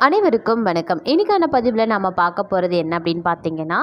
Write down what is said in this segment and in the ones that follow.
அனைவருக்கும் வணக்கம். இன்னைக்கான பதிவில் நாம் பார்க்க போகிறது என்ன அப்படின்னு பார்த்தீங்கன்னா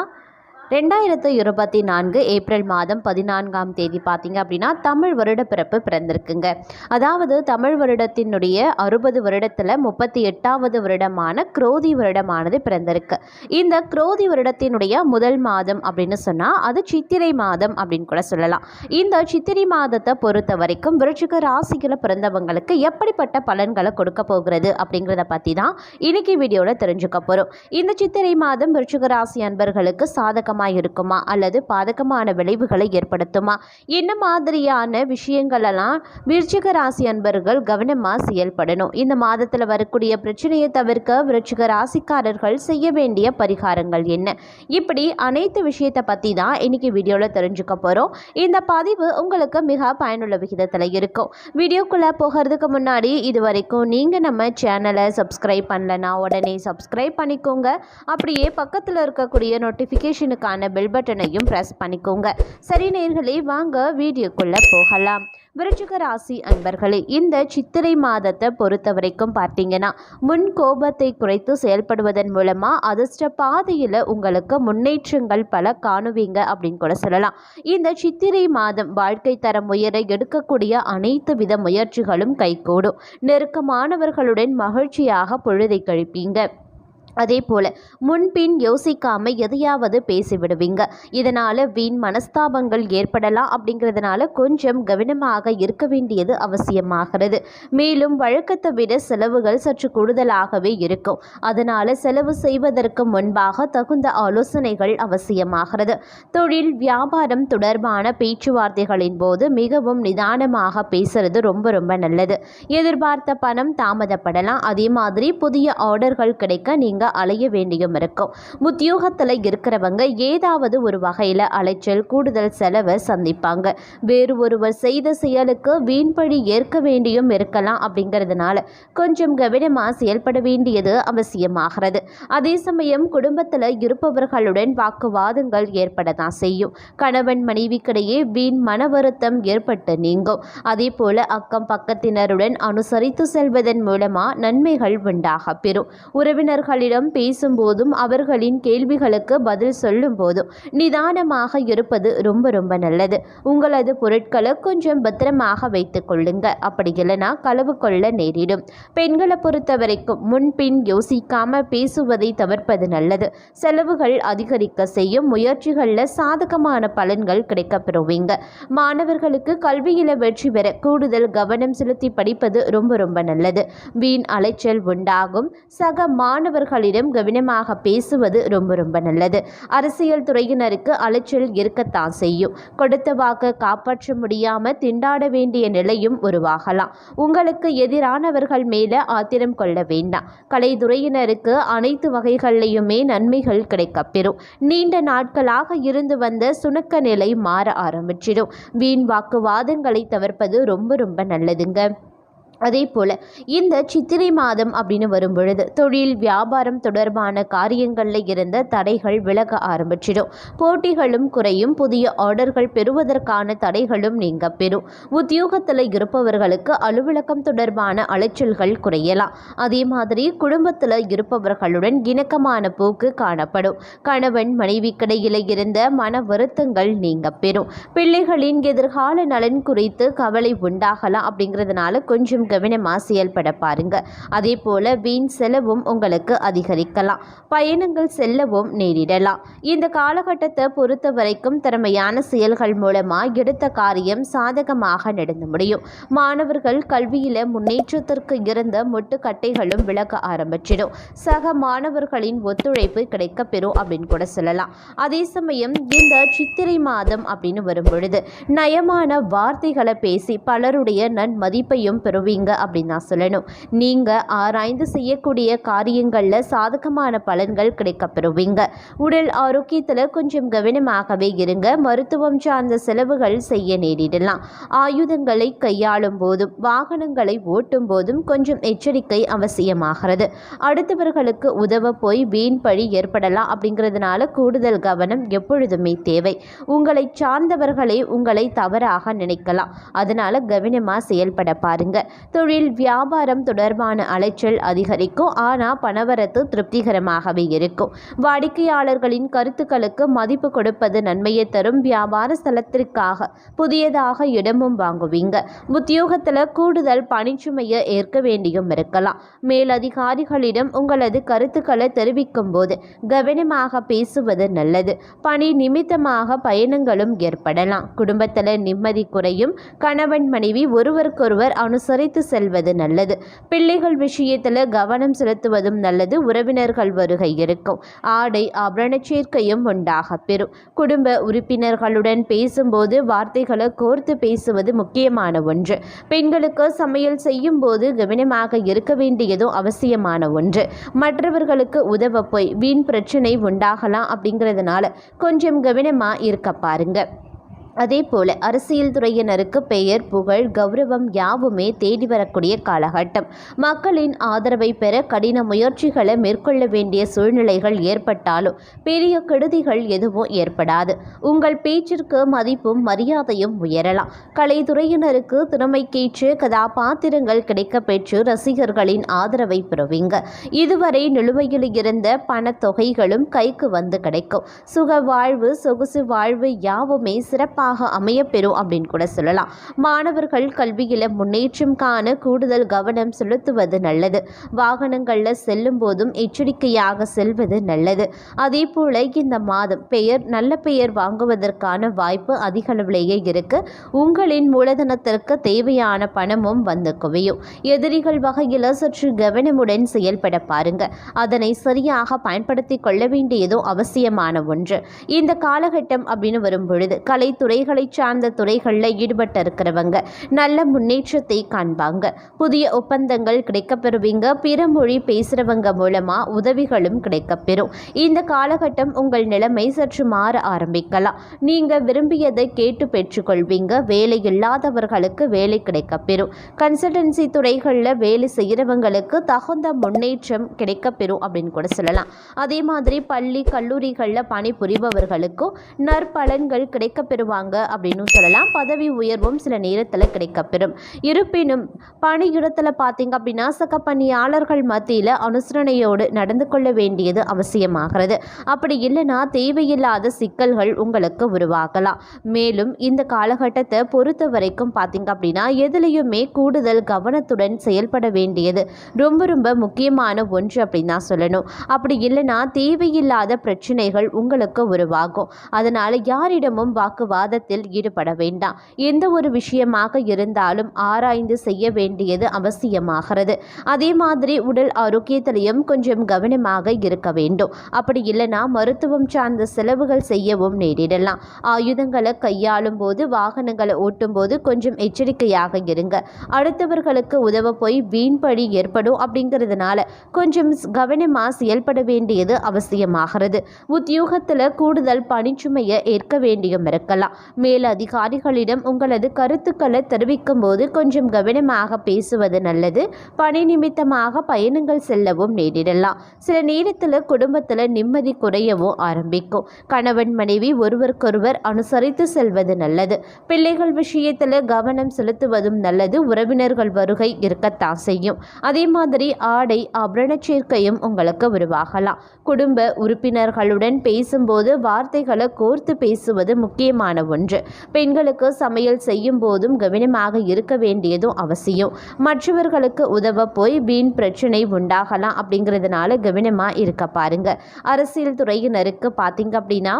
ரெண்டாயிரத்து இருபத்தி நான்கு ஏப்ரல் மாதம் பதினான்காம் தேதி பார்த்தீங்க அப்படின்னா தமிழ் வருட பிறப்பு பிறந்திருக்குங்க. அதாவது தமிழ் வருடத்தினுடைய அறுபது வருடத்தில் முப்பத்தி எட்டாவது வருடமான குரோதி வருடமானது பிறந்திருக்கு. இந்த குரோதி வருடத்தினுடைய முதல் மாதம் அப்படின்னு சொன்னால் அது சித்திரை மாதம் அப்படின்னு கூட சொல்லலாம். இந்த சித்திரை மாதத்தை பொறுத்த வரைக்கும் விருச்சிக ராசிகளை பிறந்தவங்களுக்கு எப்படிப்பட்ட பலன்களை கொடுக்க போகிறது அப்படிங்கிறத பற்றி தான் இன்னைக்கு வீடியோவில் தெரிஞ்சுக்க போகிறோம் இந்த சித்திரை மாதம் விருச்சிக ராசி அன்பர்களுக்கு சாதகம் பாதகமாக இருக்குமா அல்லது பாதகமான விளைவுகளை ஏற்படுத்துமா? என்ன மாதிரியான விஷயங்களெல்லாம் விருச்சிக ராசி அன்பர்கள் கவனமாக செயல்படணும். இந்த மாதத்தில் வரக்கூடிய பிரச்சனையை தவிர்க்க விருச்சிக ராசிக்காரர்கள் செய்ய வேண்டிய பரிகாரங்கள் என்ன? இப்படி அனைத்து விஷயத்தை பற்றி தான் இன்னைக்கு வீடியோவில் தெரிஞ்சுக்க போகிறோம் இந்த பதிவு உங்களுக்கு மிக பயனுள்ள விகிதத்தில் இருக்கும். வீடியோக்குள்ளே போகிறதுக்கு முன்னாடி இது வரைக்கும் நீங்கள் நம்ம சேனலை சப்ஸ்கிரைப் பண்ணலனா உடனே சப்ஸ்கிரைப் பண்ணிக்கோங்க. அப்படியே பக்கத்தில் இருக்கக்கூடிய நோட்டிஃபிகேஷனுக்கு அதுக்கான பெல் பட்டனையும் ப்ரெஸ் பண்ணிக்கோங்க. சரி நேர்களே வாங்க வீடியோக்குள்ளே போகலாம். விருச்சிக ராசி அன்பர்களே இந்த சித்திரை மாதத்தை பொறுத்த வரைக்கும் பார்த்தீங்கன்னா முன் கோபத்தை குறைத்து செயல்படுவதன் மூலமாக அதிர்ஷ்ட பாதையில் உங்களுக்கு முன்னேற்றங்கள் பல காணுவீங்க அப்படின்னு கூட சொல்லலாம். இந்த சித்திரை மாதம் வாழ்க்கை தரம் உயர எடுக்கக்கூடிய அனைத்து வித முயற்சிகளும் கைகூடும். நெருக்கமானவர்களுடன் மகிழ்ச்சியாக பொழுதை கழிப்பீங்க. அதே போல் முன்பின் யோசிக்காம எதையாவது பேசிவிடுவீங்க. இதனால் வீண் மனஸ்தாபங்கள் ஏற்படலாம் அப்படிங்கிறதுனால கொஞ்சம் கவனமாக இருக்க வேண்டியது அவசியமாகிறது. மேலும் வழக்கத்தை விட செலவுகள் சற்று கூடுதலாகவே இருக்கும். அதனால் செலவு செய்வதற்கு முன்பாக தகுந்த ஆலோசனைகள் அவசியமாகிறது. தொழில் வியாபாரம் தொடர்பான பேச்சுவார்த்தைகளின் போது மிகவும் நிதானமாக பேசுறது ரொம்ப ரொம்ப நல்லது. எதிர்பார்த்த பணம் தாமதப்படலாம். அதே மாதிரி புதிய ஆர்டர்கள் கிடைக்க நீங்கள் அலைய வேண்டியும் இருக்கும் உத்தியோகத்தில் இருக்கிறவங்க ஏதாவது ஒரு வகையில் அலைச்சல் கூடுதல் செலவை சந்திப்பாங்க. வேறு ஒருவர் செய்த செயலுக்கு வீண்பழி ஏற்க வேண்டியும் இருக்கலாம் அப்படிங்கிறதுனால கொஞ்சம் கவனமாக செயல்பட வேண்டியது அவசியமாகிறது. அதே சமயம் குடும்பத்தில் இருப்பவர்களுடன் வாக்குவாதங்கள் ஏற்பட தான் செய்யும். கணவன் மனைவிக்கிடையே வீண் மன வருத்தம் ஏற்பட்டு நீங்கும். அதே போல அக்கம் பக்கத்தினருடன் அனுசரித்து செல்வதன் மூலமாக நன்மைகள் உண்டாக பெறும். உறவினர்களிடம் பேசும்போதும் அவர்களின் கேள்விகளுக்கு பதில் சொல்லும் போதும் நிதானமாக இருப்பது ரொம்ப ரொம்ப நல்லது. உங்களது பொருட்களை கொஞ்சம் பத்திரமாக வைத்துக் கொள்ளுங்க. அப்படி இல்லைனா களவு கொள்ள நேரிடும். பெண்களை பொறுத்த வரைக்கும் முன்பின் யோசிக்காம பேசுவதை தவிர்ப்பது நல்லது. செலவுகள் அதிகரிக்க செய்யும் முயற்சிகளில் சாதகமான பலன்கள் கிடைக்கப்பெறுவீங்க. மாணவர்களுக்கு கல்வியில வெற்றி பெற கூடுதல் கவனம் செலுத்தி படிப்பது ரொம்ப ரொம்ப நல்லது. வீண் அலைச்சல் உண்டாகும். சக மாணவர்கள் மாணவர்களிடம் கவனமாக பேசுவது ரொம்ப ரொம்ப நல்லது. அரசியல் துறையினருக்கு அலைச்சல் இருக்கத்தான் செய்யும். கொடுத்த வாக்கு காப்பாற்ற முடியாம திண்டாட வேண்டிய நிலையும் உருவாகலாம். உங்களுக்கு எதிரானவர்கள் மேல ஆத்திரம் கொள்ள வேண்டாம். கலைத்துறையினருக்கு அனைத்து வகைகளிலையுமே நன்மைகள் கிடைக்கப்பெறும் நீண்ட நாட்களாக இருந்து வந்த சுணக்க நிலை மாற ஆரம்பிச்சிடும். வீண் வாக்குவாதங்களை தவிர்ப்பது ரொம்ப ரொம்ப நல்லதுங்க. அதே போல் இந்த சித்திரை மாதம் அப்படின்னு வரும் பொழுது தொழில் வியாபாரம் தொடர்பான காரியங்களில் இருந்த தடைகள் விலக ஆரம்பிச்சிடும். போட்டிகளும் குறையும் புதிய ஆர்டர்கள் பெறுவதற்கான தடைகளும் நீங்க பெறும். உத்தியோகத்தில் இருப்பவர்களுக்கு அலுவலகம் தொடர்பான அலைச்சல்கள் குறையலாம். அதே மாதிரி குடும்பத்தில் இருப்பவர்களுடன் இணக்கமான போக்கு காணப்படும். கணவன் மனைவிக்கிடையில் இருந்த மன வருத்தங்கள் நீங்க பெறும். பிள்ளைகளின் எதிர்கால நலன் குறித்து கவலை உண்டாகலாம் அப்படிங்கிறதுனால கொஞ்சம் கவனமாக செயல்பட பாருங்க. அதே போல வீண் செலவும் உங்களுக்கு அதிகரிக்கலாம். பயணங்கள் செல்லவும் நேரிடலாம். இந்த காலகட்டத்தை பொறுத்த வரைக்கும் திறமையான செயல்கள் மூலமாக எடுத்த காரியம் சாதகமாக நடந்து முடியும். மாணவர்கள் கல்வியில முன்னேற்றத்திற்கு இருந்த முட்டுக்கட்டைகளும் விளக்க ஆரம்பிச்சிடும். சக மாணவர்களின் ஒத்துழைப்பு கிடைக்க பெறும் அப்படின்னு கூட சொல்லலாம். அதே சமயம் இந்த சித்திரை மாதம் அப்படின்னு வரும் பொழுது நயமான வார்த்தைகளை பேசி பலருடைய நன்மதிப்பையும் பெறுவீங்க. அப்படின்னு நான் சொல்லணும். நீங்கள் ஆராய்ந்து செய்யக்கூடிய காரியங்களில் சாதகமான பலன்கள் கிடைக்க பெறுவீங்க உடல் ஆரோக்கியத்தில் கொஞ்சம் கவனமாகவே இருங்க. மருத்துவம் சார்ந்த செலவுகள் செய்ய நேரிடலாம். ஆயுதங்களை கையாளும் போதும் வாகனங்களை ஓட்டும் போதும் கொஞ்சம் எச்சரிக்கை அவசியமாகிறது. அடுத்தவர்களுக்கு உதவ போய் வீண் பழி ஏற்படலாம் அப்படிங்கிறதுனால கூடுதல் கவனம் எப்பொழுதுமே தேவை. உங்களை சார்ந்தவர்களே உங்களை தவறாக நினைக்கலாம். அதனால கவனமாக செயல்பட பாருங்க. தொழில் வியாபாரம் தொடர்பான அலைச்சல் அதிகரிக்கும். ஆனால் பணவரத்து திருப்திகரமாகவே இருக்கும். வாடிக்கையாளர்களின் கருத்துக்களுக்கு மதிப்பு கொடுப்பது நன்மையை தரும். வியாபார ஸ்தலத்திற்காக புதியதாக இடமும் வாங்குவீங்க. உத்தியோகத்தில் கூடுதல் பணிச்சுமையை ஏற்க வேண்டியும் இருக்கலாம். மேலதிகாரிகளிடம் உங்களது கருத்துக்களை தெரிவிக்கும் போது கவனமாக பேசுவது நல்லது. பணி நிமித்தமாக பயணங்களும் ஏற்படலாம். குடும்பத்தில் நிம்மதி குறையும். கணவன் மனைவி ஒருவருக்கொருவர் அனுசரித்து செல்வது நல்லது. பிள்ளைகள் விஷயத்தில் கவனம் செலுத்துவதும் நல்லது. உறவினர்கள் வருகை இருக்கும். ஆடை ஆபரண சேர்க்கையும் உண்டாக பெறும். குடும்ப உறுப்பினர்களுடன் பேசும்போது வார்த்தைகளை கோர்த்து பேசுவது முக்கியமான ஒன்று. பெண்களுக்கு சமையல் செய்யும் போது கவனமாக இருக்க வேண்டியதும் அவசியமான ஒன்று. மற்றவர்களுக்கு உதவ போய் வீண் பிரச்சனை உண்டாகலாம் அப்படிங்கிறதுனால கொஞ்சம் கவனமாக இருக்க பாருங்க. அதே போல அரசியல் துறையினருக்கு பெயர் புகழ் கௌரவம் யாவுமே தேடி வரக்கூடிய காலகட்டம். மக்களின் ஆதரவை பெற கடின முயற்சிகளை மேற்கொள்ள வேண்டிய சூழ்நிலைகள் ஏற்பட்டாலும் பெரிய கெடுதிகள் எதுவும் ஏற்படாது. உங்கள் பேச்சிற்கு மதிப்பும் மரியாதையும் உயரலாம். கலைத்துறையினருக்கு திறமைக்கேற்று கதாபாத்திரங்கள் கிடைக்கப்பெற்று ரசிகர்களின் ஆதரவை பெறுவீங்க. இதுவரை நிலுவையில் இருந்த பணத்தொகைகளும் கைக்கு வந்து கிடைக்கும். சுக வாழ்வு சொகுசு வாழ்வு யாவுமே சிறப்பாக அமையப்பெறும் அப்படின்னு கூட சொல்லலாம். மாணவர்கள் கல்வியில் முன்னேற்றம் காண கூடுதல் கவனம் செலுத்துவது நல்லது. வாகனங்களில் செல்லும் போதும் எச்சரிக்கையாக செல்வது நல்லது. அதே போல இந்த மாதம் பெயர் நல்ல பெயர் வாங்குவதற்கான வாய்ப்பு அதிக அளவிலேயே இருக்கு. உங்களின் மூலதனத்திற்கு தேவையான பணமும் வந்து குவியும். எதிரிகள் வகையில் சற்று கவனமுடன் செயல்பட பாருங்க. அதனை சரியாக பயன்படுத்தி கொள்ள வேண்டியதும் அவசியமான ஒன்று. இந்த காலகட்டம் அப்படின்னு வரும் பொழுது கலைத்துறைகளை சார்ந்த துறைகளில் ஈடுபட்டு இருக்கிறவங்க நல்ல முன்னேற்றத்தை காண்பாங்க. புதிய ஒப்பந்தங்கள் கிடைக்கப்பெறுவீங்க. பிற மொழி பேசுகிறவங்க மூலமாக உதவிகளும் கிடைக்கப்பெறும். இந்த காலகட்டம் உங்கள் நிலைமை சற்று மாற ஆரம்பிக்கலாம். நீங்கள் விரும்பியதை கேட்டு பெற்றுக்கொள்வீங்க. வேலை இல்லாதவர்களுக்கு வேலை கிடைக்கப்பெறும். கன்சல்டன்சி துறைகளில் வேலை செய்கிறவங்களுக்கு தகுந்த முன்னேற்றம் கிடைக்கப்பெறும் அப்படின்னு கூட சொல்லலாம். அதே மாதிரி பள்ளி கல்லூரிகளில் பணிபுரிபவர்களுக்கும் நற்பலன்கள் கிடைக்கப்பெறுவாங்க. அப்படின்னு சொல்லலாம். பதவி உயர்வும் சில நேரத்தில் கிடைக்கப்பெறும். இருப்பினும் பணியிடத்தில் பார்த்தீங்க அப்படின்னா சக பணியாளர்கள் மத்தியில் அனுசரணையோடு நடந்து கொள்ள வேண்டியது அவசியமாகிறது. அப்படி இல்லைன்னா தேவையில்லாத சிக்கல்கள் உங்களுக்கு உருவாகலாம். மேலும் இந்த காலகட்டத்தை பொறுத்த வரைக்கும் பார்த்தீங்க அப்படின்னா எதுலேயுமே கூடுதல் கவனத்துடன் செயல்பட வேண்டியது ரொம்ப ரொம்ப முக்கியமான ஒன்று அப்படின்னு தான் சொல்லணும். அப்படி இல்லைன்னா தேவையில்லாத பிரச்சனைகள் உங்களுக்கு உருவாகும். அதனால் யாரிடமும் வாக்குவாதத்தில் ஈடுபட வேண்டாம். எந்த ஒரு விஷயமாக இருந்தாலும் ஆராய்ந்து செய்ய வேண்டியது அவசியமாகிறது. அதே மாதிரி உடல் ஆரோக்கியத்திலையும் கொஞ்சம் கவனமாக இருக்க வேண்டும். அப்படி இல்லைன்னா மருத்துவம் சார்ந்த செலவுகள் செய்யவும் நேரிடலாம். ஆயுதங்களை கையாளும் போது வாகனங்களை ஓட்டும் போது கொஞ்சம் எச்சரிக்கையாக இருங்க. அடுத்தவர்களுக்கு உதவ போய் வீண்பழி ஏற்படும் அப்படிங்கிறதுனால கொஞ்சம் கவனமாக செயல்பட வேண்டியது அவசியமாகிறது. உத்தியோகத்தில் கூடுதல் பணிச்சுமையை ஏற்க வேண்டியும் இருக்கலாம். மேல் அதிகாரிகளிடம் உங்களது கருத்துக்களை தெரிவிக்கும் போது கொஞ்சம் கவனமாக பேசுவது நல்லது. பணி நிமித்தமாக பயணங்கள் செல்லவும் நேரிடலாம். சில நேரத்தில் குடும்பத்தில் நிம்மதி குறையவும் ஆரம்பிக்கும். கணவன் மனைவி ஒருவருக்கொருவர் அனுசரித்து செல்வது நல்லது. பிள்ளைகள் விஷயத்தில் கவனம் செலுத்துவதும் நல்லது. உறவினர்கள் வருகை இருக்கத்தான் செய்யும். அதே மாதிரி ஆடை ஆபரண சேர்க்கையும் உங்களுக்கு உருவாகலாம். குடும்ப உறுப்பினர்களுடன் பேசும்போது வார்த்தைகளை கோர்த்து பேசுவது முக்கியமான ஒன்று. பெண்களுக்கு சமையல் செய்யும் போதும் கவனமாக இருக்க வேண்டியதும் அவசியம். மற்றவர்களுக்கு உதவ போய் வீண் பிரச்சனை உண்டாகலாம் அப்படிங்கிறதுனால கவனமாக இருக்க பாருங்க. அரசியல் துறையினருக்கு பார்த்தீங்க அப்படின்னா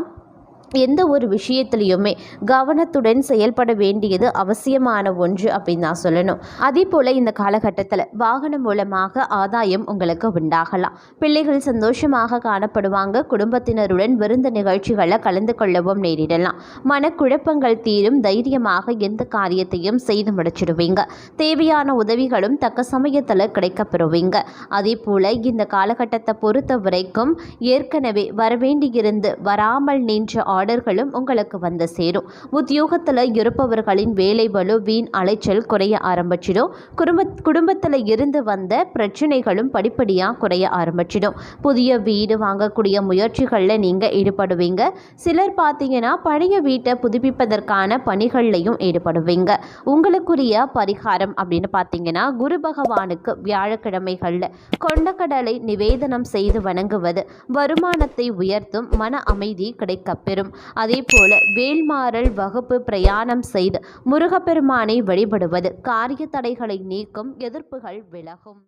எந்த ஒரு விஷயத்துலையுமே கவனத்துடன் செயல்பட வேண்டியது அவசியமான ஒன்று அப்படின்னு நான் சொல்லணும். அதே போல் இந்த காலகட்டத்தில் வாகனம் மூலமாக ஆதாயம் உங்களுக்கு உண்டாகலாம். பிள்ளைகள் சந்தோஷமாக காணப்படுவாங்க. குடும்பத்தினருடன் விருந்த நிகழ்ச்சிகளை கலந்து கொள்ளவும் நேரிடலாம். மனக்குழப்பங்கள் தீரும். தைரியமாக எந்த காரியத்தையும் செய்து முடிச்சிடுவீங்க. தேவையான உதவிகளும் தக்க சமயத்தில் கிடைக்கப்பெறுவீங்க. அதே போல் இந்த காலகட்டத்தை பொறுத்த வரைக்கும் ஏற்கனவே வரவேண்டியிருந்து வராமல் நின்ற ஆர்டர்களும் உங்களுக்கு வந்து சேரும். உத்தியோகத்தில் இருப்பவர்களின் வேலை பலு வீண் அலைச்சல் குறைய ஆரம்பிச்சிடும். குடும்ப குடும்பத்தில் இருந்து வந்த பிரச்சனைகளும் படிப்படியாக குறைய ஆரம்பிச்சிடும். புதிய வீடு வாங்கக்கூடிய முயற்சிகளில் நீங்கள் ஈடுபடுவீங்க. சிலர் பார்த்தீங்கன்னா பழைய வீட்டை புதுப்பிப்பதற்கான பணிகள்லையும் ஈடுபடுவீங்க. உங்களுக்குரிய பரிகாரம் அப்படின்னு பார்த்தீங்கன்னா குரு பகவானுக்கு வியாழக்கிழமைகளில் கொண்டக்கடலை நிவேதனம் செய்து வணங்குவது. வருமானத்தை உயர்த்தும் மன அமைதி கிடைக்கப்பெறும் அதே போல வேல்மாறல் வகுப்பு பிரயாணம் செய்து முருகப்பெருமானை வழிபடுவது காரிய தடைகளை நீக்கும் எதிர்ப்புகள் விலகும்.